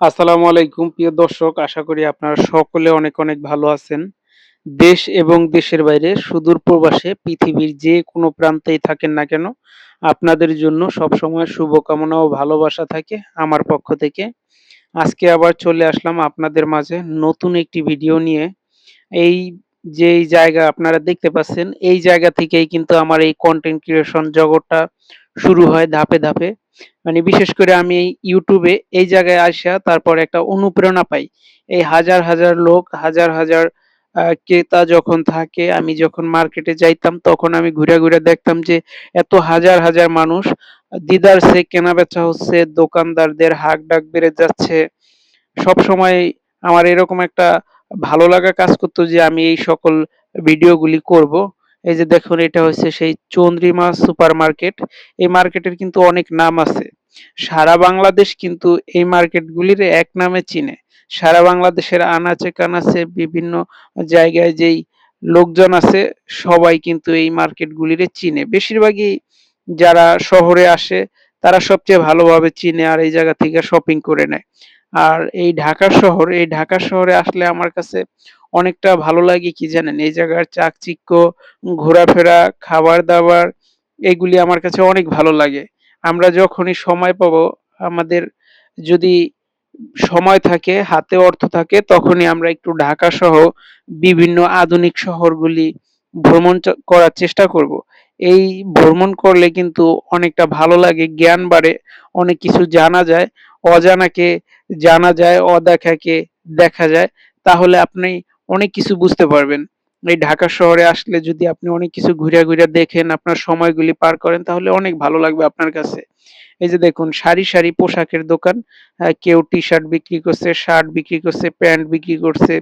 আসসালামু আলাইকুম, প্রিয় দর্শক। আশা করি আপনারা সকলে অনেক অনেক ভালো আছেন। দেশ এবং দেশের বাইরে, সুদূর প্রবাসে, পৃথিবীর যে কোনো প্রান্তেই থাকেন না কেন, আপনাদের জন্য সবসময় শুভকামনা ও ভালোবাসা থাকে আমার পক্ষ থেকে। আজকে আবার চলে আসলাম আপনাদের মাঝে নতুন একটি ভিডিও নিয়ে। এই যে জায়গা আপনারা দেখতে পাচ্ছেন, এই জায়গা থেকেই কিন্তু আমার এই কন্টেন্ট ক্রিয়েশন জগৎটা শুরু হয় ধাপে ধাপে। মানে বিশেষ করে আমি ইউটিউবে এই জায়গায় আসা, তারপর একটা অনুপ্রেরণা পাই। এই হাজার হাজার লোক, হাজার হাজার ক্রেতা যখন থাকে, আমি যখন মার্কেটে যাইতাম, তখন আমি ঘুরে ঘুরে দেখতাম যে এত হাজার হাজার মানুষ, দিদার সে কেনা বেচা হচ্ছে, দোকানদারদের হাক ডাক বেড়ে যাচ্ছে। সব সময় আমার এরকম একটা ভালো লাগা কাজ করতো যে আমি এই সকল ভিডিওগুলি করব। এই যে দেখুন, এটা হচ্ছে সেই চন্দ্রিমা সুপার মার্কেট এই মার্কেটের কিন্তু অনেক নাম আছে। সারা বাংলাদেশ কিন্তু এই মার্কেটগুলির এক নামে চিনে। সারা বাংলাদেশের আনাচে কানাচে বিভিন্ন জায়গায় যেই লোকজন আছে, সবাই কিন্তু এই মার্কেটগুলির চিনে। বেশিরভাগই যারা শহরে আসে, তারা সবচেয়ে ভালোভাবে চিনে আর এই জায়গা থেকে শপিং করে নেয়। আর এই ঢাকা শহর, এই ঢাকা শহরে আসলে আমার কাছে অনেকটা ভালো লাগে কি জানেন? এই জায়গার চাকচিক্য, ঘোরাফেরা খাবার দাবার এগুলি আমার কাছে অনেক ভালো লাগে। আমরা যখনই সময় পাবো, আমাদের যদি সময় থাকে, হাতে অর্থ থাকে, তখনই আমরা একটু ঢাকা সহ বিভিন্ন আধুনিক শহরগুলি ভ্রমণ করার চেষ্টা করব। এই ভ্রমণ করলে কিন্তু অনেকটা ভালো লাগে, জ্ঞান বাড়ে, অনেক কিছু জানা যায়, অজানাকে জানা যায়, অদেখাকে দেখা যায়। তাহলে আপনি অনেক কিছু বুঝতে পারবেন। এই ঢাকা শহরে আসলে যদি আপনি অনেক কিছু ঘুরে ঘুরে দেখেন, আপনার সময়গুলি পার করেন, তাহলে অনেক ভালো লাগবে আপনার কাছে। এই যে দেখুন, সারি সারি পোশাকের দোকান কেউ টি শার্ট বিক্রি করছে শার্ট বিক্রি করছে, প্যান্ট বিক্রি করছে,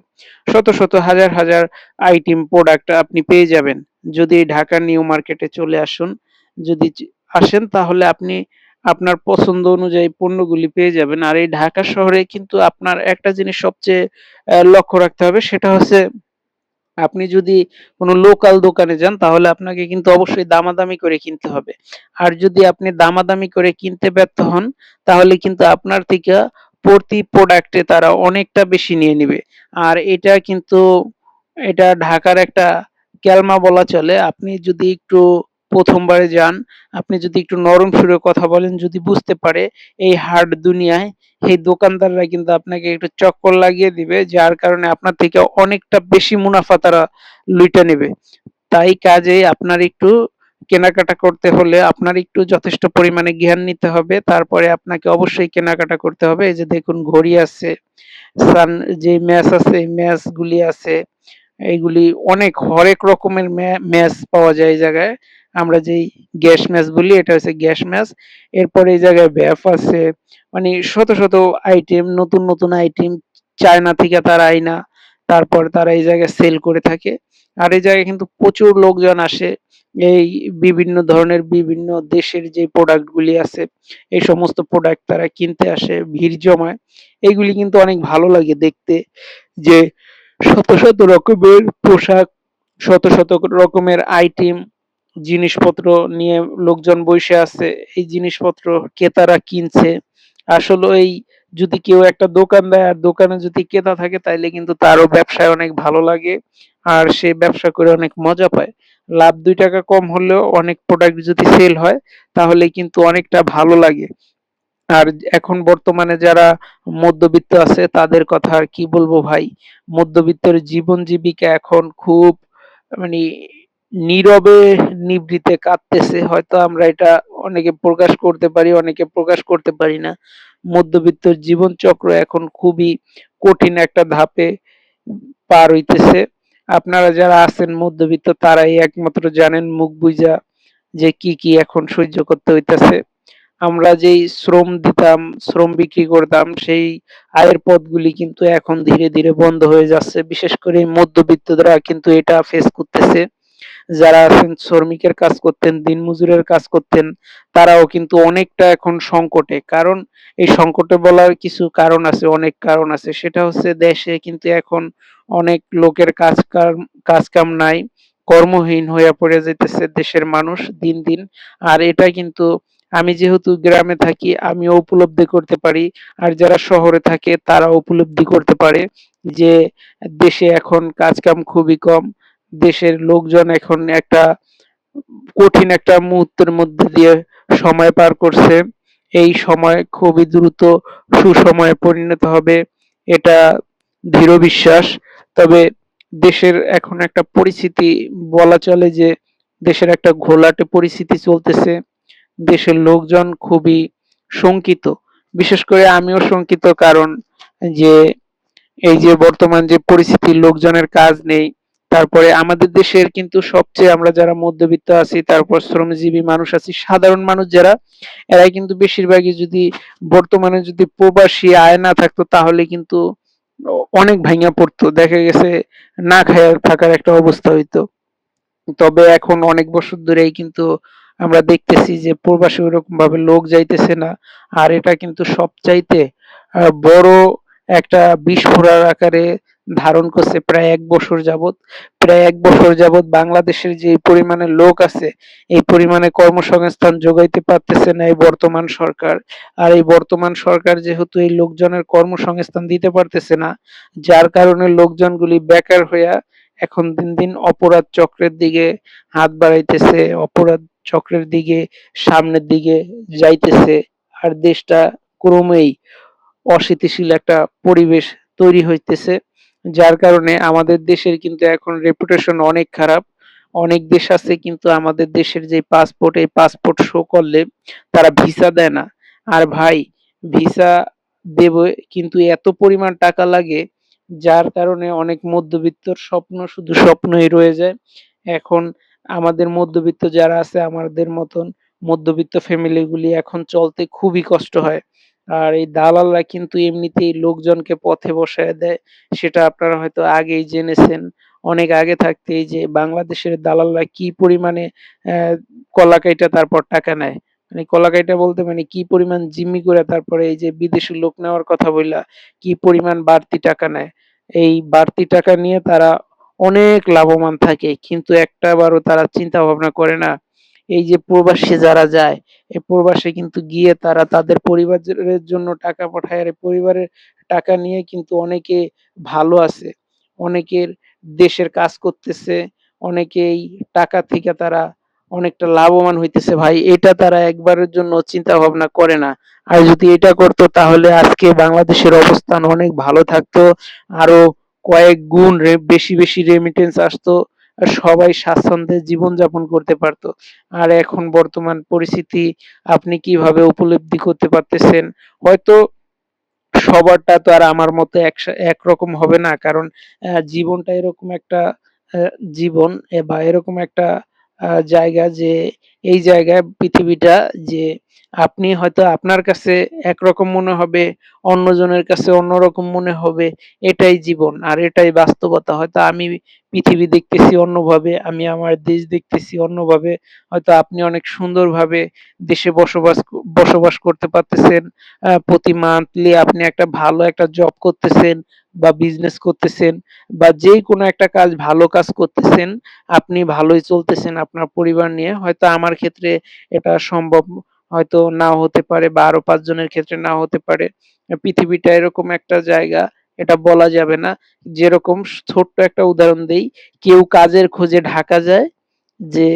শত শত হাজার হাজার আইটেম প্রোডাক্ট আপনি পেয়ে যাবেন। যদি ঢাকা নিউ মার্কেটে চলে আসুন, যদি আসেন, তাহলে আপনি আপনার পছন্দ অনুযায়ী পণ্যগুলি পেয়ে যাবেন। আর এই ঢাকা শহরে কিন্তু আপনার একটা জিনিস সবচেয়ে লক্ষ্য রাখতে হবে, সেটা হচ্ছে আপনি যদি কোনো লোকাল দোকানে যান, তাহলে আপনাকে কিন্তু অবশ্যই দামাদামি করে কিনতে হবে। আর যদি আপনি দামাদামি করে কিনতে ব্যর্থ হন, তাহলে কিন্তু আপনার থেকে প্রতি প্রোডাক্টে তারা অনেকটা বেশি নিয়ে নিবে। আর এটা কিন্তু, এটা ঢাকার একটা ক্যালমা বলা চলে। আপনি যদি একটু প্রথমবারে যান, আপনি যদি একটু নরম সুরে কথা বলেন, যদি বুঝতে পারে এই হার্ড দুনিয়ায় সেই দোকানদাররা কিন্তু আপনাকে একটু চক্কর লাগিয়ে দিবে, যার কারণে আপনার থেকে অনেকটা বেশি মুনাফা তারা লুইটা নেবে। তাই কাজেই আপনার একটু কেনাকাটা করতে হলে আপনার একটু যথেষ্ট পরিমাণে জ্ঞান নিতে হবে, তারপরে আপনাকে অবশ্যই কেনাকাটা করতে হবে। এই যে দেখুন, ঘড়ি আছে, সান, যে ম্যাচ আছে, এই ম্যাচ গুলি আছে, এইগুলি অনেক, হরেক রকমের ম্যাচ পাওয়া যায় এই জায়গায়। আমরা যেই গ্যাস ম্যাচ বলি, এটা হচ্ছে গ্যাস ম্যাচ এরপরে এই জায়গায় ভ্যাপ আছে। মানে শত শত আইটেম নতুন নতুন আইটেম চায়না থেকে তারা আইনা, তারপর তারা এই জায়গায় সেল করে থাকে। আর এই জায়গায় কিন্তু প্রচুর লোকজন আসে। এই বিভিন্ন ধরনের বিভিন্ন দেশের যে প্রোডাক্ট গুলি আছে, এই সমস্ত প্রোডাক্ট তারা কিনতে আসে, ভিড় জমায়। এইগুলি কিন্তু অনেক ভালো লাগে দেখতে, যে শত শত রকমের পোশাক, শত শত রকমের আইটেম জিনিসপত্র নিয়ে লোকজন বসে আছে, এই জিনিসপত্র ক্রেতারা কিনছে। আসলে এই যদি কেউ একটা দোকান দেয়, আর দোকানে যদি ক্রেতা থাকে, তাইলে কিন্তু তারও ব্যবসায় অনেক ভালো লাগে, আর সে ব্যবসা করে অনেক মজা পায়। লাভ দুই টাকা কম হলেও অনেক প্রোডাক্ট যদি সেল হয়, তাহলে কিন্তু অনেকটা ভালো লাগে। আর এখন বর্তমানে যারা মধ্যবিত্ত আছে, তাদের কথা আর কি বলব ভাই? মধ্যবিত্তের জীবন জীবিকা এখন খুব মানে নীরবে নিভৃতে কাঁদতেছে। হয়তো আমরা এটা অনেকে প্রকাশ করতে পারি, অনেকে প্রকাশ করতে পারি না। মধ্যবিত্ত জীবন চক্র এখন খুবই কঠিন একটা ধাপে পার হইতেছে। আপনারা যারা আছেন মধ্যবিত্ত, তারাই একমাত্র জানেন মুখ বুঝা যে কি কি এখন সহ্য করতে হইতেছে। আমরা যেই শ্রম দিতাম, শ্রম বিক্রি করতাম, সেই আয়ের পথগুলি কিন্তু এখন ধীরে ধীরে বন্ধ হয়ে যাচ্ছে। বিশেষ করে মধ্যবিত্তরা কিন্তু এটা ফেস করতেছে। যারা শ্রমিকের কাজ করতেন দিনমজুরের কাজ করতেন, তারাও কিন্তু অনেকটা এখন সংকটে। কারণ এই সংকটে বলার কিছু কারণ আছে, অনেক কারণ আছে। সেটা হচ্ছে দেশে কিন্তু এখন অনেক লোকের কাজ কাম কাজ কাম নাই, কর্মহীন হয়ে পড়ে যেতেছে দেশের মানুষ দিন দিন। আর এটা কিন্তু আমি যেহেতু গ্রামে থাকি, আমিও উপলব্ধি করতে পারি। আর যারা শহরে থাকে তারা উপলব্ধি করতে পারে যে দেশে এখন কাজ কাম খুবই কম। দেশের লোকজন এখন একটা কঠিন একটা মুহূর্তের মধ্যে দিয়ে সময় পার করছে। এই সময় খুবই দ্রুত সুসময়ে পরিণত হবে, এটা দৃঢ় বিশ্বাস। তবে দেশের এখন একটা পরিস্থিতি, বলা চলে যে দেশের একটা ঘোলাটে পরিস্থিতি চলতেছে। দেশের লোকজন খুবই শঙ্কিত। বিশেষ করে আমিও শঙ্কিত কারণ যে এই যে বর্তমান যে পরিস্থিতি, লোকজনের কাজ নেই। তারপরে আমাদের দেশের কিন্তু সবচেয়ে আমরা যারা মধ্যবিত্ত আছি, তারপর শ্রমজীবী মানুষ আছি, সাধারণ মানুষ যারা, এরাই কিন্তু বেশিরভাগই যদি বর্তমানে যদি প্রবাসী আয় না থাকতো তাহলে কিন্তু অনেক ভাঙা পড়তো, দেখা গেছে না খায়া থাকার একটা অবস্থা হইতো। তবে এখন অনেক বছর ধরেই কিন্তু আমরা দেখতেছি যে প্রবাসী ওরকম ভাবে লোক যাইতেছে না, আর এটা কিন্তু সবচাইতে বড় একটা বিস্ফোরক আকারে ধারণ করছে প্রায় এক বছর যাবত প্রায় এক বছর যাবত বাংলাদেশের যে পরিমাণে লোক আছে, এই পরিমাণে কর্মসংস্থান যোগাইতে পারতেছে না এই বর্তমান সরকার। আর এই বর্তমান সরকার যেহেতু এই লোকজনের কর্মসংস্থান দিতে পারতেছে না, যার কারণে লোকজনগুলি বেকার হইয়া এখন দিন দিন অপরাধ চক্রের দিকে হাত বাড়াইতেছে, অপরাধ চক্রের দিকে সামনের দিকে যাইতেছে। আর দেশটা ক্রমেই অস্থিতিশীল একটা পরিবেশ তৈরি হইতেছে, যার কারণে আমাদের দেশের কিন্তু এখন রেপুটেশন অনেক খারাপ। অনেক দেশ আছে কিন্তু আমাদের দেশের যে পাসপোর্ট এই পাসপোর্ট শো করলে তারা ভিসা দেয় না। আর ভাই ভিসা দেবে কিন্তু এত পরিমাণ টাকা লাগে, যার কারণে অনেক মধ্যবিত্তর স্বপ্ন শুধু স্বপ্নই রয়ে যায়। এখন আমাদের মধ্যবিত্ত যারা আছে, আমাদের মতন মধ্যবিত্ত ফ্যামিলিগুলি এখন চলতে খুবই কষ্ট হয়। আর এই দালালরা কিন্তু এমনিতেই লোকজনকে পথে বসায় দেয়। সেটা আপনারা হয়তো আগেই জেনেছেন। অনেক আগে থাকতেই যে বাংলাদেশের দালালরা কি পরিমাণে আহ, কলা কাইটা তারপর টাকা নেয়? মানে কলা কাইটা বলতে মানে কি পরিমাণ জিম্মি করে তারপরে এই যে বিদেশি লোক নেওয়ার কথা বললা কি পরিমাণ বাড়তি টাকা নেয়? এই বাড়তি টাকা নিয়ে তারা অনেক লাভবান থাকে কিন্তু একটা একটাবারও তারা চিন্তা ভাবনা করে না। এই যে প্রবাসী যারা যায় প্রবাসে কিন্তু গিয়ে তারা তাদের পরিবারের জন্য টাকা পাঠায়। আর পরিবারের টাকা নিয়ে কিন্তু অনেকে ভালো আছে। অনেকের দেশের কাজ করতেছে। অনেকেই টাকা থেকে তারা অনেকটা লাভবান হইতেছে। ভাই, এটা তারা একবারের জন্য চিন্তা ভাবনা করে না। আর যদি এটা করতো, তাহলে আজকে বাংলাদেশের অবস্থান অনেক ভালো থাকতো। আরও কয়েক গুণ বেশি বেশি রেমিটেন্স আসতো। সবাই স্বাচ্ছন্দ্যে জীবনযাপন করতে পারতো। আর এখন বর্তমান পরিস্থিতি, আপনি কীভাবে উপলব্ধি করতে পারতেছেন? হয়তো সবারটা তো আর আমার মতো এক একরকম হবে না, কারণ জীবনটা এরকম একটা জীবন বা এরকম একটা জায়গা যে এই জায়গায় পৃথিবীটা যে আপনি হয়তো আপনার কাছে একরকম মনে হবে, অন্যজনের কাছে অন্যরকম মনে হবে, এটাই জীবন আর এটাই বাস্তবতা। হয়তো আমি পৃথিবী দেখতেছি অন্যভাবে, আমি আমার দেশ দেখতেছি অন্যভাবে, হয়তো আপনি অনেক সুন্দরভাবে দেশে বসবাস বসবাস করতে পারতেছেন প্রতি মান্থলি আপনি একটা ভালো একটা জব করতেছেন বা বিজনেস করতেছেন বা যেই কোনো একটা কাজ ভালো কাজ করতেছেন, আপনি ভালোই চলতেছেন আপনার পরিবার নিয়ে। হয়তো আমার ক্ষেত্রে এটা সম্ভব হয়তো নাও হতে পারে বা আরও পাঁচজনের ক্ষেত্রে নাও হতে পারে। পৃথিবীটা এরকম একটা জায়গা, এটা বলা যাবে না। যেরকম ছোট্ট একটা উদাহরণ দেই, কেউ কাজের খোঁজে ঢাকা যায় যে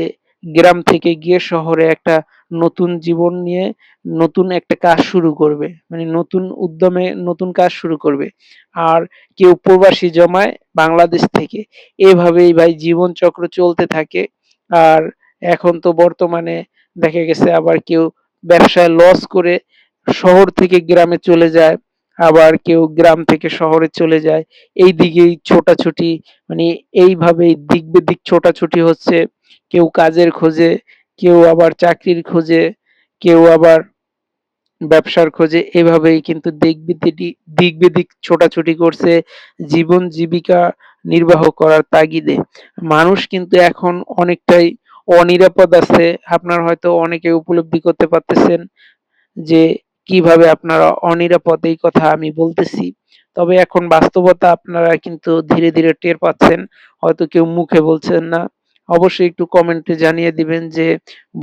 গ্রাম থেকে গিয়ে শহরে একটা নতুন জীবন নিয়ে নতুন একটা কাজ শুরু করবে মানে নতুন উদ্যমে নতুন কাজ শুরু করবে। আর কেউ প্রবাসী জমায় বাংলাদেশ থেকে। এভাবেই ভাই জীবন চক্র চলতে থাকে। আর এখন তো বর্তমানে দেখা গেছে আবার কেউ ব্যবসায় লস করে শহর থেকে গ্রামে চলে যায়, আবার কেউ গ্রাম থেকে শহরে চলে যায়। এই দিকেই ছোটাছুটি মানে এইভাবেই দিক বেদিক ছোটাছুটি হচ্ছে। কেউ কাজের খোঁজে, কেউ আবার চাকরির খোঁজে, কেউ আবার ব্যবসার খোঁজে। এভাবেই কিন্তু দিক বেদিক ছোটাছুটি করছে জীবন জীবিকা নির্বাহ করার তাগিদে। মানুষ কিন্তু এখন অনেকটাই অনিরাপদ আছে। আপনার হয়তো অনেকে উপলব্ধি করতে পারতেছেন যে কীভাবে আপনারা অনিরাপদ এই কথা আমি বলতেছি। তবে এখন বাস্তবতা আপনারা কিন্তু ধীরে ধীরে টের পাচ্ছেন, হয়তো কেউ মুখে বলছেন না। অবশ্যই একটু কমেন্টে জানিয়ে দিবেন যে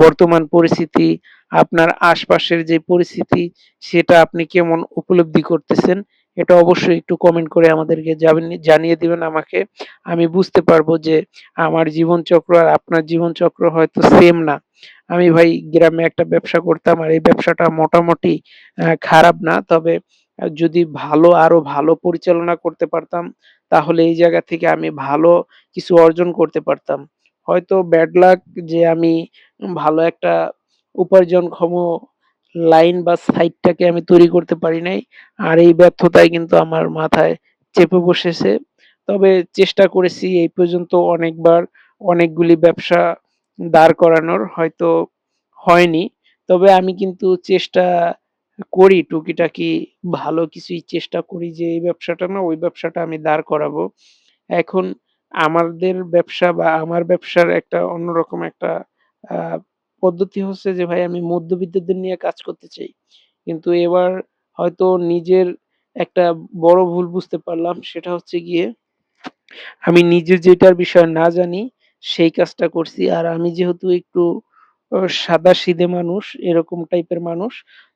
বর্তমান পরিস্থিতি আপনার আশপাশের যে পরিস্থিতি, সেটা আপনি কেমন উপলব্ধি করতেছেন, এটা অবশ্যই একটু কমেন্ট করে আমাদেরকে জানিয়ে দিবেন আমাকে। আমি বুঝতে পারব যে আমার জীবনচক্র আর আপনার জীবনচক্র হয়তো সেম না। আমি ভাই গ্রামে একটা ব্যবসা করতাম আর এই ব্যবসাটা মোটামুটি খারাপ না। তবে যদি ভালো, আরও ভালো পরিচালনা করতে পারতাম, তাহলে এই জায়গা থেকে আমি ভালো কিছু অর্জন করতে পারতাম। হয়তো ব্যাড লাক যে আমি ভালো একটা উপার্জনক্ষম লাইন বা সাইটটাকে আমি তৈরি করতে পারি নাই। আর এই ব্যর্থতাই কিন্তু আমার মাথায় চেপে বসেছে। তবে চেষ্টা করেছি এই পর্যন্ত অনেকবার অনেকগুলি ব্যবসা দাঁড় করানোর, হয়তো হয়নি। তবে আমি কিন্তু চেষ্টা করি টুকিটাকি ভালো কিছুই চেষ্টা করি যে এই ব্যবসাটা না, ওই ব্যবসাটা আমি দাঁড় করাবো। এখন আমাদের ব্যবসা বা আমার ব্যবসার একটা অন্যরকম একটা পদ্ধতি হচ্ছে যে ভাই আমি মধ্যবিত্তদের নিয়ে কাজ করতে চাই। কিন্তু এবার হয়তো নিজের একটা বড় ভুল বুঝতে পারলাম সেটা হচ্ছে গিয়ে আমি নিজে যেটার বিষয় না জানি সেই কাজটা করছি। আর আমি যেহেতু একটু ও সাদাসিধে মানুষ, এরকম টাইপের মানুষ।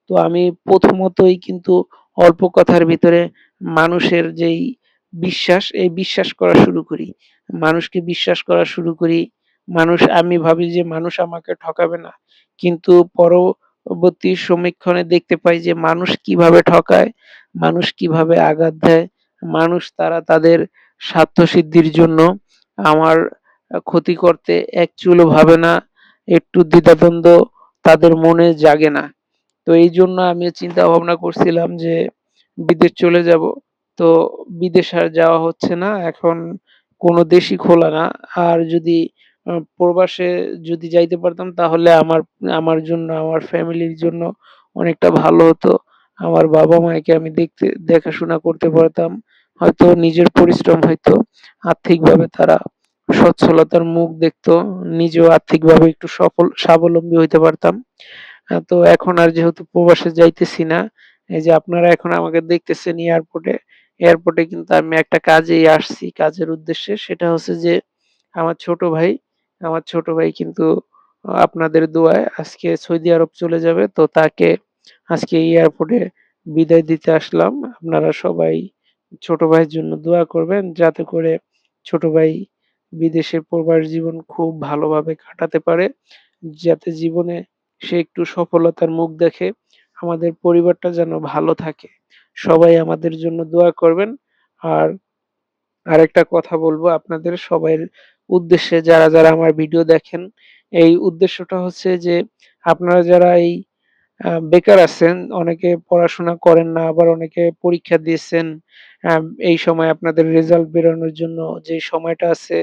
তো আমি প্রথমতই কিন্তু অল্প কথার ভিতরে মানুষের যেই বিশ্বাস, এই বিশ্বাস করা শুরু করি। মানুষকে বিশ্বাস করা শুরু করি। মানুষ আমি ভাবি যে মানুষ আমাকে ঠকাবে না। কিন্তু পরবর্তী সমীক্ষণে দেখতে পাই যে মানুষ কীভাবে ঠকায়, মানুষ কীভাবে আঘাত দেয়, মানুষ তারা তাদের স্বার্থসিদ্ধির জন্য আমার ক্ষতি করতে এক চুলও ভাবে না। একটু দ্বিধাদ্বন্দ্ব তাদের মনে জাগে না। তো এই জন্য আমি চিন্তা ভাবনা করছিলাম যে বিদেশ চলে যাব। তো বিদেশ আর যাওয়া হচ্ছে না। এখন কোনো দেশই খোলা না। আর যদি প্রবাসে যদি যাইতে পারতাম তাহলে আমার আমার জন্য, আমার ফ্যামিলির জন্য অনেকটা ভালো হতো। আমার বাবা-মাকে আমি দেখতে দেখাশোনা করতে পারতাম। হয়তো নিজের পরিশ্রম হইতো। আর্থিকভাবে তারা সচ্ছলতার মুখ দেখতো। নিজেও আর্থিকভাবে একটু সফল স্বাবলম্বী হইতে পারতাম। তো এখন আর যেহেতু প্রবাসে যাইতেছি না, এই যে আপনারা এখন আমাকে দেখতেছেন এয়ারপোর্টে। এয়ারপোর্টে কিন্তু আমি একটা কাজেই আসছি, কাজের উদ্দেশ্যে। সেটা হচ্ছে যে আমার ছোট ভাই, আমার ছোট ভাই কিন্তু আপনাদের দোয়ায় আজকে সৌদি আরব চলে যাবে। তো তাকে আজকে এয়ারপোর্টে বিদায় দিতে আসলাম। আপনারা সবাই ছোট ভাইয়ের জন্য দোয়া করবেন, যাতে করে ছোট ভাই বিদেশে প্রবাস জীবন খুব ভালোভাবে কাটাতে পারে। যাতে জীবনে সে একটু সফলতার মুখ দেখে। আমাদের পরিবারটা যেন ভালো থাকে। সবাই আমাদের জন্য দোয়া করবেন। আর আরেকটা কথা বলব আপনাদের সবার উদ্দেশ্যে যারা, যারা আমার ভিডিও দেখেন, এই উদ্দেশ্যটা হচ্ছে যে আপনারা যারা এই বেকার আছেন, অনেকে পড়াশোনা করেন না, আবার অনেকে পরীক্ষা দিয়েছেন। এই সময় আপনাদের রেজাল্ট বেরোনোর জন্য যে সময়টা আছে,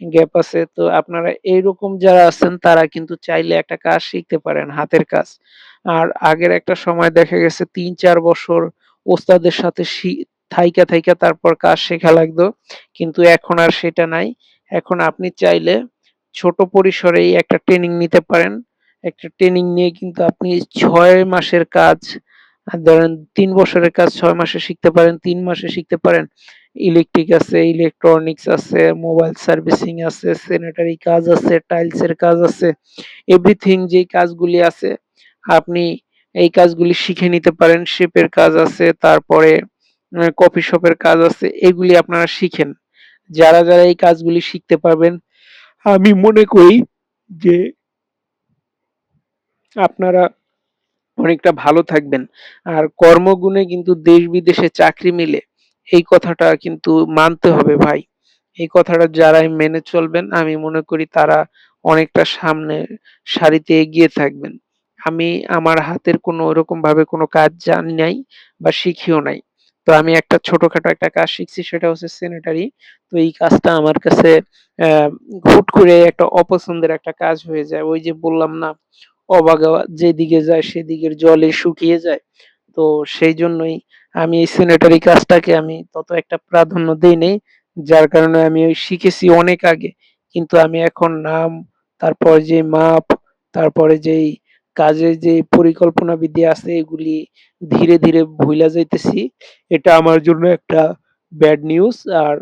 গ্যাপ আছে। তো আপনারা এইরকম যারা আছেন তারা কিন্তু চাইলে একটা কাজ শিখতে পারেন, হাতের কাজ। আর আগের একটা সময় দেখা গেছে ৩-৪ বছর ওস্তাদের সাথে থাইকা, থাইকা তারপর কাজ শেখা লাগতো। কিন্তু এখন আর সেটা নাই। এখন আপনি চাইলে ছোট পরিসরেই একটা ট্রেনিং নিতে পারেন। একটা ট্রেনিং নিয়ে কিন্তু আপনি ছয় মাসের কাজ ধরেন তিন বছরের কাজ ছয় মাসে শিখতে পারেন, তিন মাসে শিখতে পারেন। ইলেকট্রিক আছে, ইলেকট্রনিক্স আছে, মোবাইল সার্ভিসিং আছে, সেনেটারি কাজ আছে, টাইলসের কাজ আছে। এভরিথিং যেই কাজগুলি আছে আপনি এই কাজগুলি শিখে নিতে পারেন। শেপের কাজ আছে, তারপরে কফি শপের কাজ আছে। এগুলি আপনারা শিখেন। যারা, যারা এই কাজগুলি শিখতে পারবেন, আমি মনে করি যে আপনারা অনেকটা ভালো থাকবেন। আর কর্মগুণে কিন্তু দেশ-বিদেশে চাকরি মিলে। এই কথাটা কিন্তু মানতে হবে ভাই। এই কথাটা যারাই মেনে চলবেন আমি মনে করি তারা অনেকটা সামনে সারিতে এগিয়ে থাকবেন। আমি আমার হাতের কোনো ওরকম ভাবে কোনো কাজ জানি নাই বা শিখিও নাই। তো আমি একটা ছোটখাটো একটা কাজ শিখছি সেটা হচ্ছে সেনেটারি। তো এই কাজটা আমার কাছে হুট করে একটা অপছন্দের একটা কাজ হয়ে যায়। ওই যে বললাম না, অবাগা যেদিকে যায় সেদিকের জলে শুকিয়ে যায়। তো সেই জন্যই আমি এই সেনেটারি কাজটাকে আমি তত একটা প্রাধান্য দেই নাই। যার কারণে আমি ওই শিখেছি অনেক আগে। কিন্তু আমি এখন নাম, তারপর যে মাপ, তারপরে যেই কাজের যে পরিকল্পনা বিধি আছে এগুলি ধীরে, ধীরে ভুইলা যাইতেছি। এটা আমার জন্য একটা ব্যাড নিউজ। আর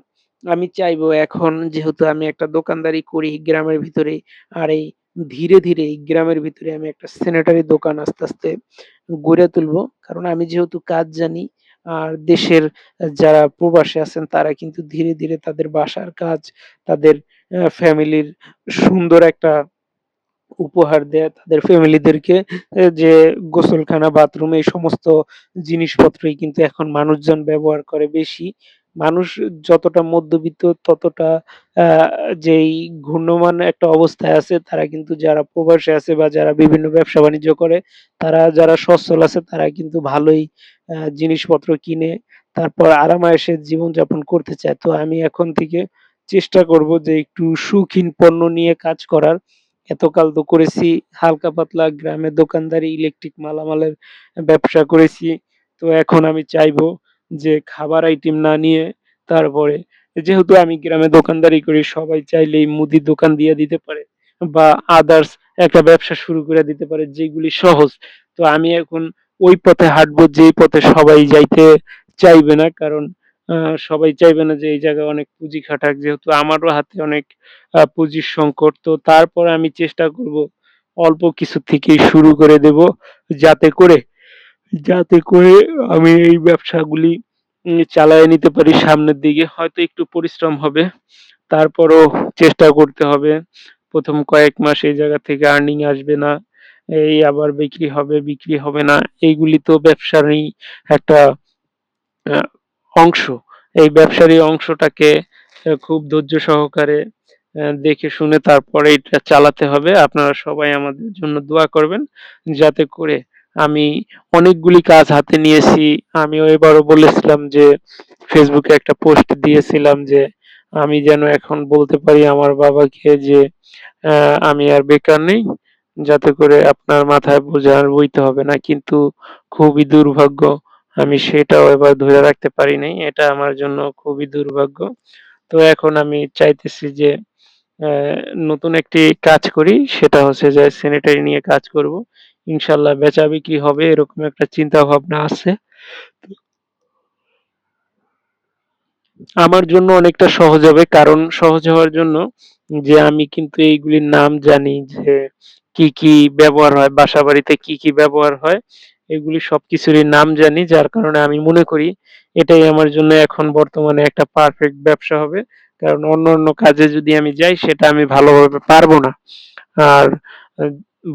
আমি চাইব এখন যেহেতু আমি একটা দোকানদারি করি গ্রামের ভিতরে আর এই ধীরে, ধীরে গ্রামের ভিতরে আমি একটা স্যানিটারি দোকান আস্তে, আস্তে গড়ে তুলবো। কারণ আমি যেহেতু কাজ জানি আর দেশের যারা প্রবাসী আছেন তারা কিন্তু ধীরে, ধীরে তাদের বাসার কাজ, তাদের ফ্যামিলির সুন্দর একটা উপহার দেয়া তাদের ফ্যামিলিদেরকে যে গোসলখানা, বাথরুম এই সমস্ত জিনিসপত্রই কিন্তু এখন মানুষজন ব্যবহার করে বেশি। মানুষ যতটা মধ্যবিত্ত ততটা যেই ঘূর্ণমান একটা অবস্থায় আছে তারা কিন্তু যারা প্রবাসে আছে বা যারা বিভিন্ন ব্যবসা-বাণিজ্য করে, তারা যারা সচ্ছল আছে তারা কিন্তু ভালোই জিনিসপত্র কিনে তারপর আরাম-আয়েশে জীবনযাপন করতে চায়। তো আমি এখন থেকে চেষ্টা করব যে একটু শৌখিন পণ্য নিয়ে কাজ করার। এতকাল তো করেছি হালকা পাতলা গ্রামের দোকানদারি, ইলেকট্রিক মালামালের ব্যবসা করেছি। তো এখন আমি চাইব যে খাবার আইটেম না নিয়ে তারপরে যেহেতু আমি গ্রামে দোকানদারি করি সবাই চাইলেই মুদির দোকান দিয়ে দিতে পারে বা আদার্স একটা ব্যবসা শুরু করে দিতে পারে যেগুলি সহজ। তো আমি এখন ওই পথে হাঁটবো যেই পথে সবাই যাইতে চাইবে না। কারণ সবাই চাইবে না যে এই জায়গায় অনেক পুঁজি খাটাক। যেহেতু আমারও হাতে অনেক পুঁজির সংকট। তো তারপর আমি চেষ্টা করব অল্প কিছু থেকেই শুরু করে দেব। যাতে করে যাতে করে আমি এই ব্যবসাগুলি চালায়ে নিতে পারি সামনের দিকে। হয়তো একটু পরিশ্রম হবে। তারপরও চেষ্টা করতে হবে। প্রথম কয়েক মাস এই জায়গা থেকে আর্নিং আসবে না। এই আবার বিক্রি হবে, বিক্রি হবে না। এইগুলি তো ব্যবসারই একটা অংশ। এই ব্যবসার এই অংশটাকে খুব ধৈর্য সহকারে দেখে শুনে তারপরে এটা চালাতে হবে। আপনারা সবাই আমাদের জন্য দোয়া করবেন। যাতে করে আমি অনেকগুলি কাজ হাতে নিয়েছি। আমিও এবারও বলেছিলাম যে ফেসবুকে একটা পোস্ট দিয়েছিলাম যে, আমি যেন এখন বলতে পারি আমার বাবাকে যে আমি আর বেকার নেই। যাতে করে আপনার মাথায় বোঝার বইতে হবে না। কিন্তু খুবই দুর্ভাগ্য আমি সেটাও এবার ধরে রাখতে পারি নাই। এটা আমার জন্য খুবই দুর্ভাগ্য। তো এখন আমি চাইতেছি যে নতুন একটি কাজ করি। সেটা হচ্ছে যে স্যানিটারি নিয়ে কাজ করব। ইনশাআল্লাহ বেচা-বিক্রি হবে এরকম একটা চিন্তাভাবনা আছে। আমার জন্য অনেকটা সহজ হবে। কারণ সহজ হওয়ার জন্য যে আমি কিন্তু এইগুলির নাম জানি যে কি, কি ব্যবহার হয়, বাসাবাড়িতে কি, কি ব্যবহার হয়, এগুলি সবকিছুরই নাম জানি। যার কারণে আমি মনে করি এটাই আমার জন্য এখন বর্তমানে একটা পারফেক্ট ব্যবসা হবে। কারণ অন্য-অন্য কাজে যদি আমি যাই সেটা আমি ভালোভাবে পারব না। আর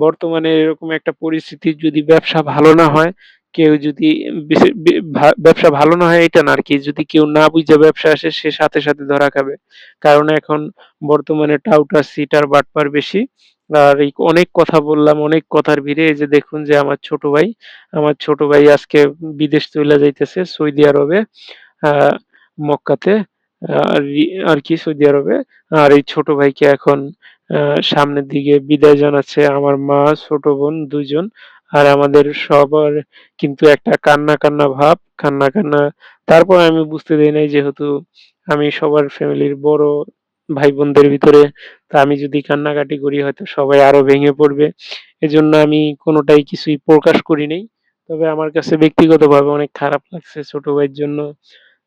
বর্তমানে এরকম একটা পরিস্থিতি যদি ব্যবসা ভালো না হয়, কেউ যদি ব্যবসা ভালো না হয় এটা না আর কি যদি কেউ না বুঝে ব্যবসা আসে সে সাথে, সাথে ধরা খাবে। কারণ এখন বর্তমানে টাউটার, সিটার, বাটপার বেশি। আর অনেক কথা বললাম, অনেক কথার ভিড়ে যে দেখুন যে আমার ছোট ভাই, আমার ছোট ভাই আজকে বিদেশ চইলা যাইতেছে সৌদি আরবে, মক্কাতে আর কি সৌদি আরবে। আর এই ছোট ভাইকে এখন সামনের দিকে বিদায় জানাচ্ছে আমার মা, ছোট বোন দুজন আর আমাদের সবার কিন্তু একটা কান্না, কান্না ভাব। কান্না, কান্না তারপর আমি বুঝতে দেই নাই যেহেতু আমি সবার ফ্যামিলির বড় ভাই-বোনদের ভিতরে। তো আমি যদি কান্নাকাটি করি হয়তো সবাই আরও ভেঙে পড়বে। এজন্য আমি কোনটাই কিছুই প্রকাশ করি নাই। তবে আমার কাছে ব্যক্তিগতভাবে অনেক খারাপ লাগছে ছোট ভাইয়ের জন্য।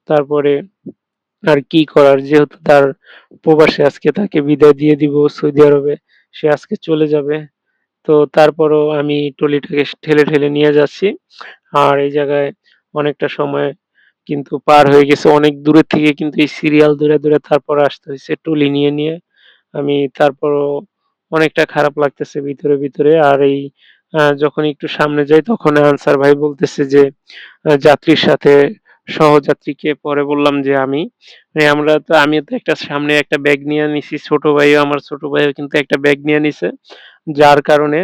তারপরে আর কি করার? যেহেতু তার প্রবাসে আজকে তাকে বিদায় দিয়ে দিব সৌদি আরবে। সে আজকে চলে যাবে। তো তারপরও আমি ট্রলিটাকে ঠেলে, ঠেলে নিয়ে যাচ্ছি। আর এই জায়গায় অনেকটা সময় কিন্তু পার হয়ে গেছে। অনেক দূরের থেকে কিন্তু এই সিরিয়াল ধইরা, ধইরা তারপর আসতে হয়েছে টুলি নিয়ে, নিয়ে। আমি তারপরও অনেকটা খারাপ লাগতেছে ভিতরে, ভিতরে। আর এই যখন একটু সামনে যাই তখন আনসার ভাই বলতেছে যে যাত্রীর সাথে সহযাত্রীকে পরে বললাম যে আমি। এ আমরা তো আমি তো একটা সামনে একটা ব্যাগ নিয়ে নিছি। ছোট ভাইও আমার ছোট ভাইও কিন্তু একটা ব্যাগ নিয়ে নিছে। যার কারণে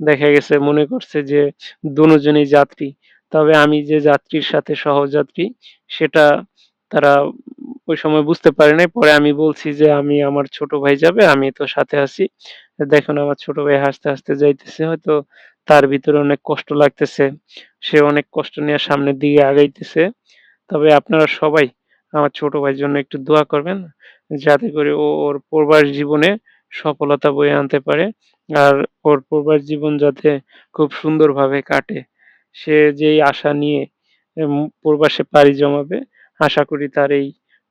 দেখা গেছে মনে করছে যে দোনোজনই যাত্রী। তবে আমি যে যাত্রীর সাথে সহযাত্রী সেটা তারা ওই সময় বুঝতে পারে নাই। পরে আমি বলছি যে, "আমি আমার ছোট ভাই যাবে, আমি তো সাথে আছি।" দেখুন আমার ছোট ভাই হাসতে, হাসতে যাইতেছে। হয়তো তার ভিতরে অনেক কষ্ট লাগতেছে। সে অনেক কষ্ট নিয়ে সামনের দিকে আগাইতেছে। তবে আপনারা সবাই আমার ছোট ভাইয়ের জন্য একটু দোয়া করবেন। যাতে করে ও ওর প্রবাস জীবনে সফলতা বয়ে আনতে পারে। আর ওর প্রবাস জীবন যাতে খুব সুন্দরভাবে কাটে। সে যেই আশা নিয়ে প্রবাসে পাড়ি জমাবে, আশা করি তার এই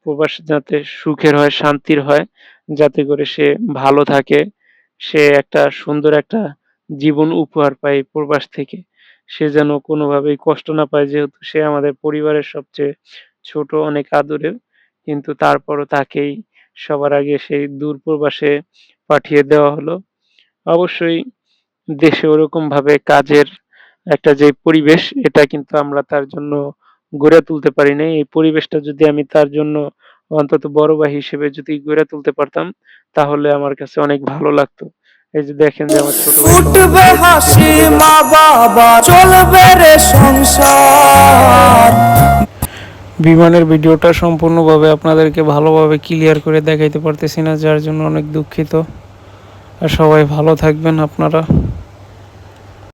প্রবাস যাতে সুখের হয়, শান্তির হয়। যাতে করে সে ভালো থাকে, সে একটা সুন্দর একটা জীবন উপহার পায় প্রবাস থেকে। সে যেন কোনোভাবেই কষ্ট না পায় যেহেতু সে আমাদের পরিবারের সবচেয়ে ছোট, অনেক আদরের। কিন্তু তারপরও তাকেই সবার আগে সেই দূর প্রবাসে পাঠিয়ে দেওয়া হলো। অবশ্যই দেশে ওরকমভাবে কাজের একটা যে পরিবেশ এটা কিন্তু আমরা তার জন্য গড়ে তুলতে পারি নাই। এই পরিবেশটা যদি আমি তার জন্য অন্তত বড় ভাই হিসেবে যদি গড়ে তুলতে পারতাম, তাহলে আমার কাছে অনেক ভালো লাগতো। এই যে দেখেন যে আমার ছোট ভাই ফুটবে হাসি মা বাবা চলবে রে সংসার বিমানের ভিডিওটা সম্পূর্ণভাবে আপনাদেরকে ভালোভাবে ক্লিয়ার করে দেখাইতে পারতেছি না যার জন্য অনেক দুঃখিত আর সবাই ভালো থাকবেন আপনারা